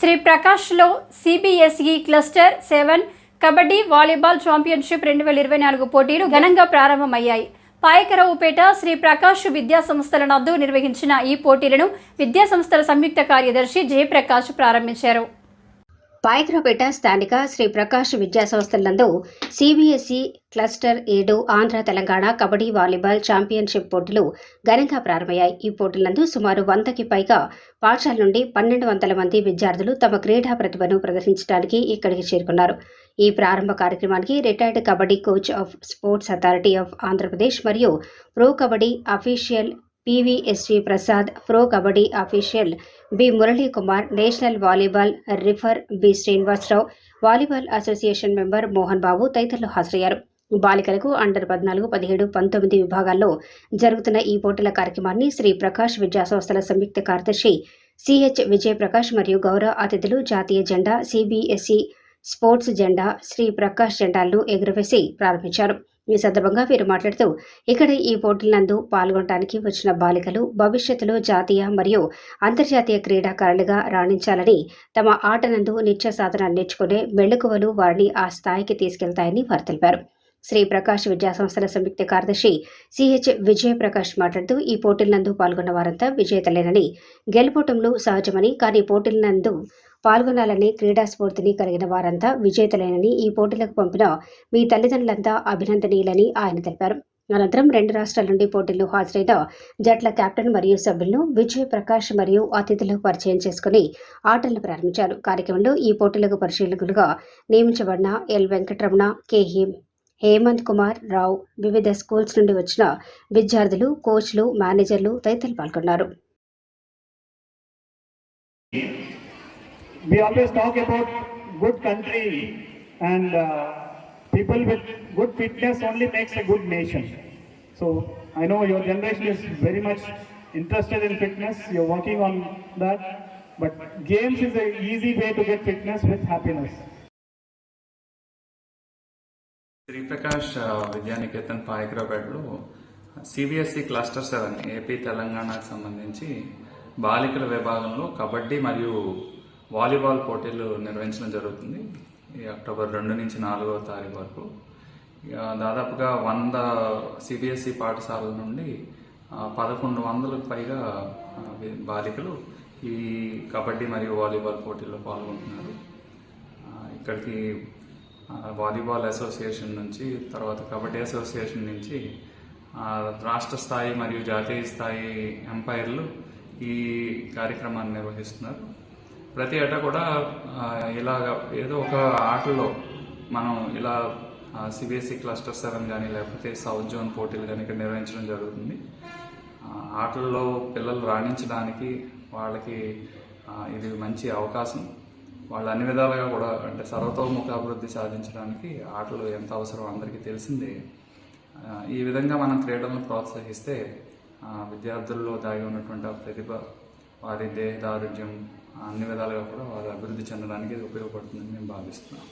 Shri ప్రకాష్లో CBSE cluster seven kabaddi volleyball championship రెండు వేల ఇరవై నాలుగు పోటీలు ఘనంగా ప్రారంభమయ్యాయి. పాయకరావుపేట శ్రీ ప్రకాష్ విద్యా సంస్థల నద్దు నిర్వహించిన ఈ పోటీలను విద్యా సంస్థల సంయుక్త కార్యదర్శి జయప్రకాష్ ప్రారంభించారు. పాయకరావుపేట స్థానిక శ్రీ ప్రకాష్ విద్యా సంస్థల సిబిఎస్ఈ క్లస్టర్ ఏడు ఆంధ్ర తెలంగాణ కబడ్డీ వాలీబాల్ ఛాంపియన్షిప్ పోటీలు ఘనంగా ప్రారంభమయ్యాయి. ఈ పోటీలందు సుమారు వందకి పైగా పాఠశాల నుండి పన్నెండు వందల మంది విద్యార్థులు తమ క్రీడా ప్రతిభను ప్రదర్శించడానికి ఇక్కడికి చేరుకున్నారు. ఈ ప్రారంభ కార్యక్రమానికి retired kabaddi coach of sports authority of Andhra Pradesh మరియు pro kabaddi official PVSV Prasad pro kabaddi official B Muralikumar national volleyball referee B Srinivasarao volleyball association member Mohan Babu తదితరులు హాజరయ్యారు. బాలికలకు అండర్ పద్నాలుగు పదిహేడు పంతొమ్మిది విభాగాల్లో జరుగుతున్న ఈ పోటీల కార్యక్రమాన్ని శ్రీ ప్రకాష్ విద్యా సంస్థల సంయుక్త కార్యదర్శి సిహెచ్ విజయప్రకాష్ మరియు గౌరవ అతిథులు జాతీయ జెండా సిబిఎస్ఈ స్పోర్ట్స్ జెండా శ్రీ ప్రకాష్ జెండాలను ఎగురవేసి ప్రారంభించారు. ఈ సందర్భంగా వీరు మాట్లాడుతూ ఇక్కడ ఈ పోటీలందు పాల్గొనడానికి వచ్చిన బాలికలు భవిష్యత్తులో జాతీయ మరియు అంతర్జాతీయ క్రీడాకారులుగా రాణించాలని తమ ఆటనందు నిత్య సాధన నేర్చుకునే మెళుకువలు వారిని ఆ స్థాయికి తీసుకెళ్తాయని వారు తెలిపారు. శ్రీ ప్రకాష్ విద్యా సంస్థల సంయుక్త కార్యదర్శి సిహెచ్ విజయ ప్రకాష్ మాట్లాడుతూ ఈ పోటీలందు పాల్గొన్న వారంతా విజేతలేనని గెలుపోటంలో సహజమని కానీ పోటీలందు పాల్గొనాలని క్రీడా స్ఫూర్తిని కలిగిన వారంతా విజేతలేనని ఈ పోటీలకు పంపిన మీ తల్లిదండ్రులంతా అభినందనీయులని ఆయన తెలిపారు. అనంతరం రెండు రాష్ట్రాల నుండి పోటీల్లో హాజరైన జట్ల కెప్టెన్ మరియు సభ్యులను విజయ్ ప్రకాష్ మరియు అతిథులు పరిచయం చేసుకుని ఆటలను ప్రారంభించారు. కార్యక్రమంలో ఈ పోటీలకు పరిశీలకులుగా నియమించబడిన ఎల్ వెంకటరమణ కె హేమంత్ కుమార్ రావు వివిధ స్కూల్స్ నుండి వచ్చిన విద్యార్థులు కోచ్లు మేనేజర్లు తదితరులు పాల్గొన్నారు. We always talk about good country and uh, people with good fitness only makes a good nation. So I know your generation is very much interested in fitness. You're working on that, but games is an easy way to get fitness with happiness. Sriprakash ఆ, విద్యానికేతన్ పాయకరావుపేటలో CBSE cluster seven AP తెలంగాణకు సంబంధించి బాలికల విభాగంలో కబడ్డీ మరియు volleyball పోటీలు నిర్వహించడం జరుగుతుంది. ఈ అక్టోబర్ రెండు నుంచి నాలుగవ తారీఖు వరకు. దాదాపుగా వంద సిబిఎస్ఈ పాఠశాలల నుండి పదకొండు వందలకు పైగా బాలికలు ఈ కబడ్డీ మరియు వాలీబాల్ పోటీల్లో పాల్గొంటున్నారు. ఇక్కడికి వాలీబాల్ అసోసియేషన్ నుంచి తర్వాత కబడ్డీ అసోసియేషన్ నుంచి రాష్ట్ర స్థాయి మరియు జాతీయ స్థాయి ఎంపైర్లు ఈ కార్యక్రమాన్ని నిర్వహిస్తున్నారు. ప్రతి ఏటా కూడా ఇలాగ ఏదో ఒక ఆటలో మనం ఇలా సిబిఎస్ఈ క్లస్టర్ సెవెన్ కానీ లేకపోతే సౌత్ జోన్ పోటీలు కానీ ఇక్కడ నిర్వహించడం జరుగుతుంది. ఆటల్లో పిల్లలు రాణించడానికి వాళ్ళకి ఇది మంచి అవకాశం. వాళ్ళు అన్ని విధాలుగా కూడా అంటే సర్వతోముఖ అభివృద్ధి సాధించడానికి ఆటలు ఎంత అవసరం అందరికీ తెలిసిందే. ఈ విధంగా మనం క్రీడలను ప్రోత్సహిస్తే విద్యార్థుల్లో దాగి ఉన్నటువంటి ప్రతిభ వారి దేహదారుఢ్యం అన్ని విధాలుగా కూడా వారు అభివృద్ధి చెందడానికి ఇది ఉపయోగపడుతుందని మేము భావిస్తున్నాం.